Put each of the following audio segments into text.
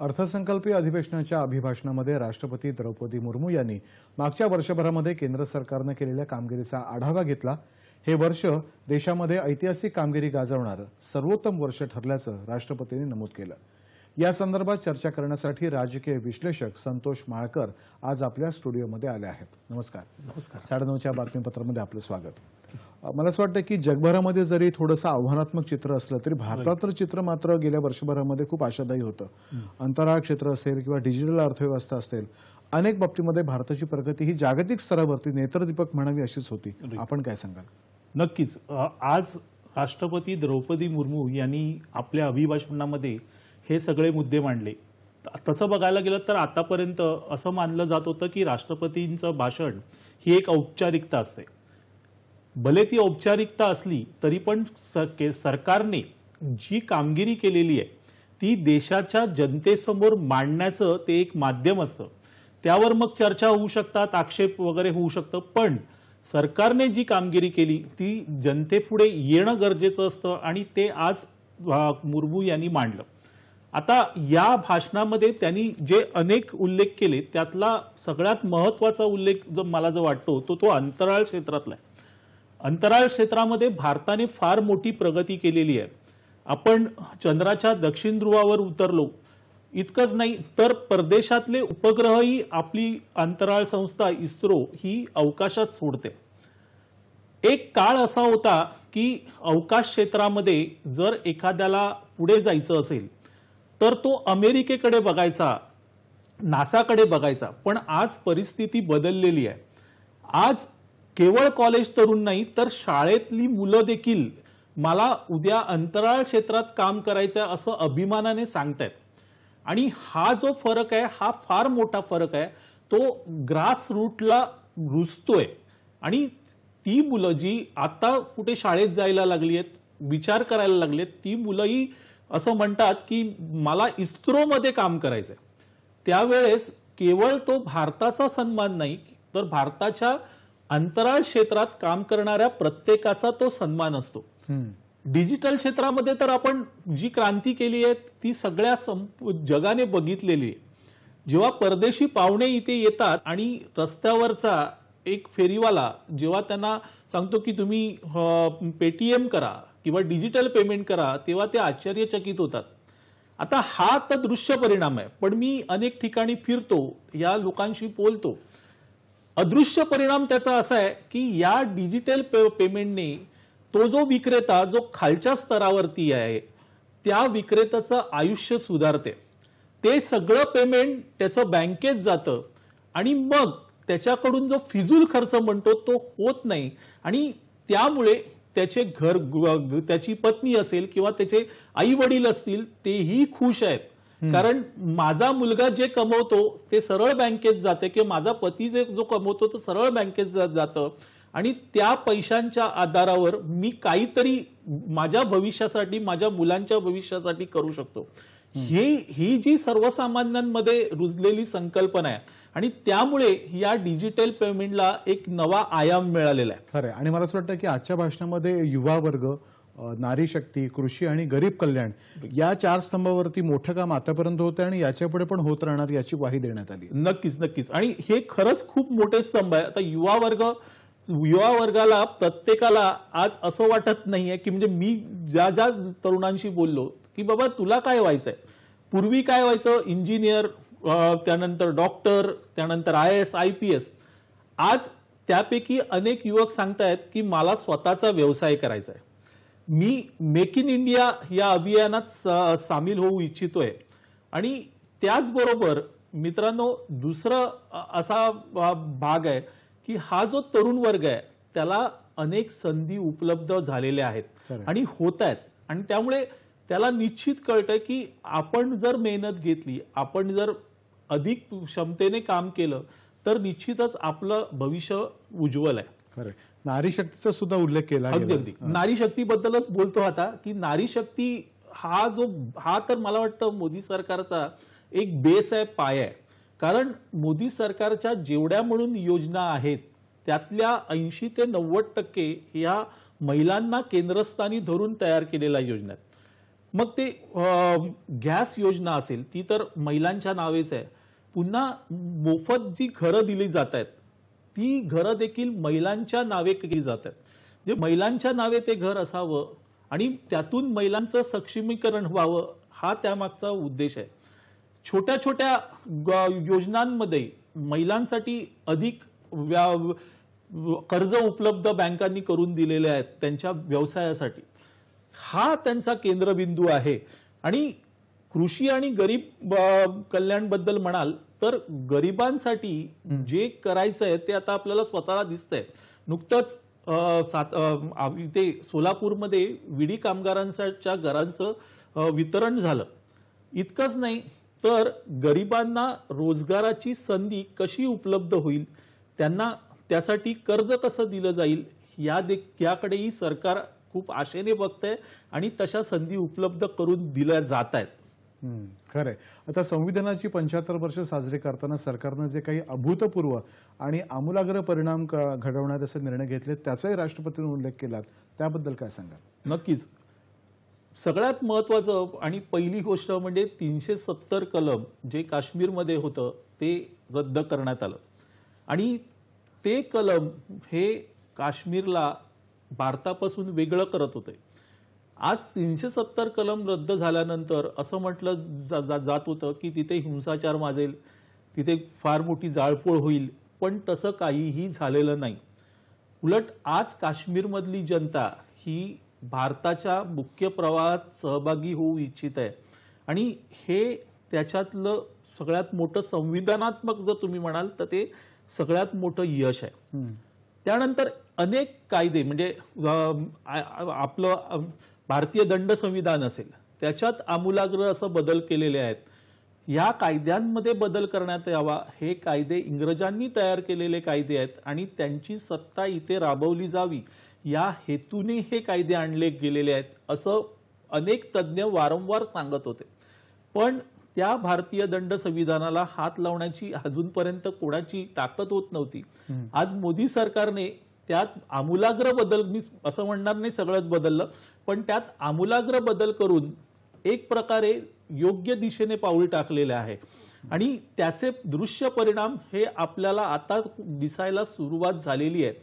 अर्थसंकल्पीय अधिवेशनाच्या अभिभाषणामध्ये राष्ट्रपती द्रौपदी मुर्मू यांनी मागच्या वर्षभरामध्ये केंद्र सरकारनं केलेल्या कामगिरीचा आढावा घेतला. हे वर्ष देशामध्ये ऐतिहासिक कामगिरी गाजवणारं सर्वोत्तम वर्ष ठरल्याचं राष्ट्रपतींनी नमूद केलं. या संदर्भात चर्चा करण्यासाठी राजकीय विश्लेषक संतोष माळकर आज आपल्या स्टुडिओमध्ये आले आहेत. नमस्कार. नमस्कार. साडेनऊच्या बातमीपत्रामध्ये आपलं स्वागत. मला असं वाटतं की जगभरामध्ये जरी थोडंसं आव्हानात्मक चित्र असलं तरी भारतातलं चित्र मात्र गेल्या वर्षभरामध्ये खूप आशादायी होतं. अंतराळ क्षेत्र असेल किंवा डिजिटल अर्थव्यवस्था असेल अनेक बाबतीमध्ये भारताची प्रगती ही जागतिक स्तरावरती नेत्रदीपक म्हणावी अशीच होती. आपण काय सांगाल? नक्कीच. आज राष्ट्रपती द्रौपदी मुर्मू यांनी आपल्या अभिभाषणामध्ये हे सगळे मुद्दे मांडले. तसं बघायला गेलं तर आतापर्यंत असं मानलं जात होतं की राष्ट्रपतींचं भाषण ही एक औपचारिकता असते. भले ती औपचारिकता असली तरी पण स- के- सरकारने जी कामगिरी केलेली आहे ती देशाच्या जनतेसमोर मांडण्याचं ते एक माध्यम असतं. त्यावर मग चर्चा होऊ शकतात आक्षेप वगैरे होऊ शकतं पण सरकारने जी कामगिरी केली ती जनतेपुढे येणं गरजेचं असतं आणि ते आज मुर्मू यांनी मांडलं. आता या भाषणामध्ये त्यांनी जे अनेक उल्लेख केले त्यातला सगळ्यात महत्त्वाचा उल्लेख जो मला जो वाटतो तो तो अंतराळ क्षेत्रातला आहे. अंतराळ क्षेत्रामध्ये भारताने फार मोठी प्रगती केलेली आहे. आपण चंद्राच्या दक्षिण ध्रुवावर उतरलो. इतकंच नाही तर परदेशातले उपग्रहही आपली अंतराळ संस्था इस्रो ही अवकाशात सोडते. एक काळ असा होता की अवकाश क्षेत्रामध्ये जर एखाद्याला पुढे जायचं असेल तर तो अमेरिकेकडे बघायचा नासाकडे बघायचा. पण आज परिस्थिती बदललेली आहे. आज केवळ कॉलेज तरुण नाही तर शाळेतली मुलं देखील मला उद्या अंतराळ क्षेत्रात काम करायचं आहे असं अभिमानाने सांगतायत. आणि हा जो फरक आहे हा फार मोठा फरक आहे तो ग्रास रूटला रुजतोय. आणि ती मुलं जी आता कुठे शाळेत जायला लागली आहेत विचार करायला लागलेत ती मुलंही असं म्हणतात की मला इस्रोमध्ये काम करायचंय. त्यावेळेस केवळ तो भारताचा सन्मान नाही तर भारताच्या अंतराळ क्षेत्रात काम करणाऱ्या प्रत्येकाचा तो सन्मान असतो. डिजिटल क्षेत्रामध्ये तर आपण जी क्रांती केली आहे ती सगळ्या जगाने बघितलेली आहे. जेव्हा परदेशी पाहुणे इथे येतात आणि रस्त्यावरचा एक फेरीवाला जेव्हा त्यांना सांगतो की तुम्ही पेटीएम करा किंवा डिजिटल पेमेंट करा तेव्हा ते आश्चर्यचकित होतात. आता हा तर दृश्य परिणाम आहे. पण मी अनेक ठिकाणी फिरतो या लोकांशी बोलतो. अदृश्य परिणाम त्याचा असा आहे की या डिजिटल पे पेमेंटने तो जो विक्रेता जो खालच्या स्तरावरती आहे त्या विक्रेत्याचं आयुष्य सुधारते. ते सगळं पेमेंट त्याचं बँकेत जातं आणि मग त्याच्याकडून जो फिजूल खर्च म्हणतो तो होत नाही. आणि त्यामुळे त्याचे घर त्याची पत्नी असेल किंवा त्याचे आई वडील असतील तेही खुश आहेत. कारण माझा मुलगा जे कमवतो ते सरळ बँकेत जाते किंवा माझा पती जे जो कमवतो तो सरळ बँकेत जातं. आणि त्या पैशांच्या आधारावर मी काहीतरी माझ्या भविष्यासाठी माझ्या मुलांच्या भविष्यासाठी करू शकतो. ही ही जी सर्वसामान्यांमध्ये रुजलेली संकल्पना आहे आणि त्यामुळे या डिजिटल पेमेंटला एक नवा आयाम मिळालेला आहे. खरं. आणि मला असं वाटतं की आजच्या भाषणामध्ये युवा वर्ग नारी शक्ती कृषी आणि गरीब कल्याण या चार स्तंभावरती मोठं काम आतापर्यंत होतं आणि याच्यापुढे पण होत राहणार याची ग्वाही देण्यात आली नक्कीच नक्कीच. आणि हे खरंच खूप मोठे स्तंभ आहे. आता युवा वर्ग युवा वर्गाला प्रत्येकाला आज असं वाटत नाहीये की म्हणजे मी ज्या ज्या तरुणांशी बोललो की बाबा तुला काय व्हायचंय? पूर्वी काय व्हायचं? इंजिनियर त्यानंतर डॉक्टर त्यानंतर I S I P S. आज त्यापैकी अनेक युवक सांगतायत की मला स्वतःचा व्यवसाय करायचा आहे मी मेक इन इंडिया या अभियानात सामील होऊ इच्छितोय. आणि त्याचबरोबर मित्रांनो दुसरं असा भाग आहे की हा जो तरुण वर्ग आहे त्याला अनेक संधी उपलब्ध झालेल्या आहेत. आणि होत आहेत. आणि त्यामुळे त्याला निश्चित कळतंय की आपण जर मेहनत घेतली आपण जर अधिक क्षमतेने काम केलं तर निश्चितच आपलं भविष्य उज्ज्वल आहे. खरं. नारी शक्तीचा सुद्धा उल्लेख केला अगदी. अगदी. नारी शक्तीबद्दलच बोलतो आता की नारी शक्ती हा जो हा तर मला वाटतं मोदी सरकारचा एक बेस आहे पाय आहे. कारण मोदी सरकारच्या जेवढ्या म्हणून योजना आहेत त्यातल्या ऐंशी ते नव्वद टक्के या महिलांना केंद्रस्थानी धरून तयार केलेल्या योजना आहेत. मग ते गॅस योजना असेल ती तर महिलांच्या नावेच आहे. पुन्हा मोफत जी घरं दिली जात आहेत ती घरं देखील महिलांच्या नावे केली जात आहेत म्हणजे महिलांच्या नावे ते घर असावं आणि त्यातून महिलांचं सक्षमीकरण व्हावं हा त्यामागचा उद्देश आहे. छोट्या छोट्या योजनांमध्ये महिलांसाठी अधिक व्या- कर्ज उपलब्ध बँकांनी करून दिलेले आहेत त्यांच्या व्यवसायासाठी. हा त्यांचा केंद्रबिंदू आहे आणि कृषी आणि गरीब कल्याणबद्दल म्हणाल तर गरिबांसाठी जे करायचं आहे ते आता आपल्याला स्वतःला दिसतंय. नुकतंच इथे सोलापूरमध्ये विडी कामगारांच्या घरांचं वितरण झालं. इतकंच नाही तर गरिबांना रोजगाराची संधी कशी उपलब्ध होईल त्यांना त्यासाठी कर्ज कसं दिलं जाईल या दे याकडेही सरकार खूप आशेने बघतंय आणि तशा संधी उपलब्ध करून दिल्या जात आहेत. खरंय. आता संविधानाची पंच्याहत्तर वर्ष साजरी करताना सरकारनं जे काही अभूतपूर्व आणि आमूलाग्र परिणाम घडवण्यात असे निर्णय घेतले त्याचाही राष्ट्रपतींनी उल्लेख केला त्याबद्दल काय सांगाल? नक्कीच. सगळ्यात महत्वाचं आणि पहिली गोष्ट म्हणजे तीनशे सत्तर कलम जे काश्मीरमध्ये होतं ते रद्द करण्यात आलं. आणि ते कलम हे काश्मीरला भारतापासून वेगळं करत होते. आज तीनशे सत्तर कलम रद्द झाल्यानंतर असं म्हटलं जा- जा- जात होतं की तिथे हिंसाचार माजेल तिथे फार मोठी जाळपोळ होईल पण तसं काहीही झालेलं नाही. उलट आज काश्मीरमधली जनता ही भारताच्या मुख्य प्रवाहात सहभागी होऊ इच्छित आहे. आणि हे त्याच्यातलं सगळ्यात मोठं संविधानात्मक जर तुम्ही म्हणाल तर ते सगळ्यात मोठं यश आहे. त्यानंतर अनेक कायदे म्हणजे आपलं भारतीय दंड संविधान असेल त्याच्यात आमूलाग्र असं बदल केलेले आहेत. या कायद्यांमध्ये बदल करण्यात यावा हे कायदे इंग्रजांनी तयार केलेले कायदे आहेत आणि त्यांची सत्ता इथे राबवली जावी या हेतूने हे कायदे आणले गेलेले आहेत असं अनेक तज्ज्ञ वारंवार सांगत होते. पण त्या भारतीय दंड संविधानाला हात लावण्याची अजूनपर्यंत कोणाची ताकद होत नव्हती. आज मोदी सरकारने त्यात आमूलाग्र बदल मी असं म्हणणार नाही सगळंच बदललं पण त्यात आमूलाग्र बदल करून एक प्रकारे योग्य दिशेने पाऊल टाकलेले आहे. आणि त्याचे दृश्य परिणाम हे आपल्याला आता दिसायला सुरुवात झालेली आहे.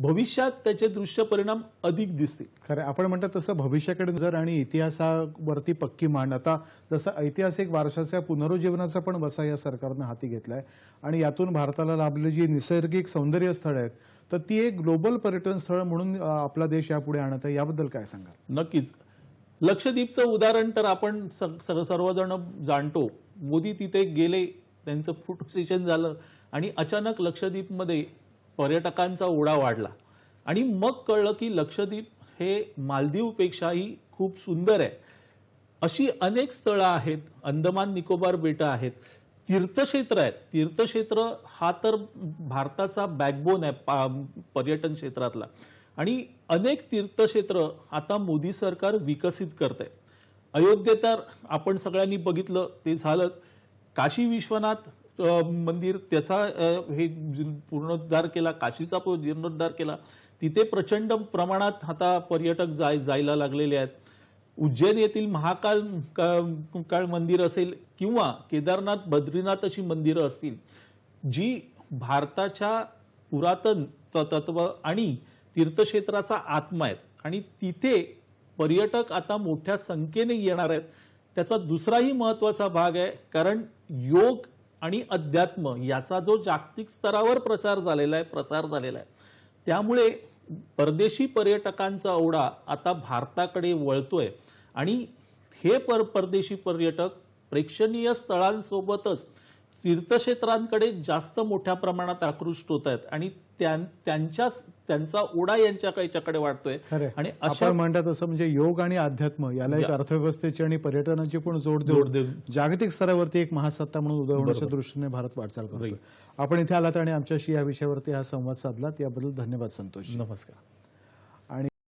भविष्यात त्याचे दृश्य परिणाम अधिक दिसतील. खरं आपण म्हणतात तसं भविष्याकडे नजर आणि इतिहासावरती पक्की मान. आता जसं ऐतिहासिक वारशाच्या पुनरुज्जीवनाचा पण वसा या सरकारनं हाती घेतलाय. आणि यातून भारताला लाभलेली जी निसर्गिक सौंदर्य स्थळ आहेत तर ती एक ग्लोबल पर्यटन स्थळ म्हणून आपला देश यापुढे आणत आहे. याबद्दल काय सांगाल? नक्कीच. लक्षद्वीपचं उदाहरण तर आपण सर्वजण जाणतो. मोदी तिथे गेले त्यांचं फोटो सेशन झालं आणि अचानक लक्षद्वीपमध्ये पर्यटकांचा ओढा वाढला. आणि मग कळलं की लक्षद्वीप हे मालदीवपेक्षाही खूप सुंदर आहे. अशी अनेक स्थळं आहेत अंदमान निकोबार बेटं आहेत तीर्थक्षेत्र आहेत. तीर्थक्षेत्र हा तर भारताचा बॅकबोन आहे पा- पर्यटन क्षेत्रातला. आणि अनेक तीर्थक्षेत्र आता मोदी सरकार विकसित करत आहे अयोध्ये तर आपण सगळ्यांनी बघितलं ते झालंच. काशी विश्वनाथ मंदिर त्याचा हे पूर्णोद्धार केला काशीचा जीर्णोद्धार केला तिथे प्रचंड प्रमाणात आता पर्यटक जाय जायला लागलेले आहेत. उज्जैन येथील महाकाल का- काळ मंदिर असेल किंवा केदारनाथ बद्रीनाथ अशी मंदिरं असतील जी भारताच्या पुरातन तत्व आणि तीर्थक्षेत्राचा आत्मा आहेत. आणि तिथे पर्यटक आता मोठ्या संख्येने येणार आहेत. त्याचा दुसराही महत्त्वाचा भाग आहे कारण योग आणि अध्यात्म याचा जो जागतिक स्तरावर प्रचार झालेला आहे प्रसार झालेला आहे त्यामुळे परदेशी पर्यटकांचा ओढा आता भारताकडे वळतोय. आणि हे पर परदेशी पर्यटक प्रेक्षणीय स्थळांसोबतच तीर्थक्षेत्रांकडे जास्त मोठ्या प्रमाणात आकृष्ट होत आहेत. आणि त्यां- त्यांच्या त्यांचा ओढा यांच्या याच्याकडे वाढतोय. आणि अशा आपण म्हणतात तसं म्हणजे योग आणि अध्यात्म याला एक. अर्थव्यवस्थेची आणि पर्यटनाची पण जोड देऊन. जागतिक स्तरावरती एक महासत्ता म्हणून उदय दृष्टीने भारत वाटचाल करतोय. आपण इथे आलात आणि आमच्याशी या विषयावरती हा संवाद साधलात. याबद्दल धन्यवाद संतोष नमस्कार.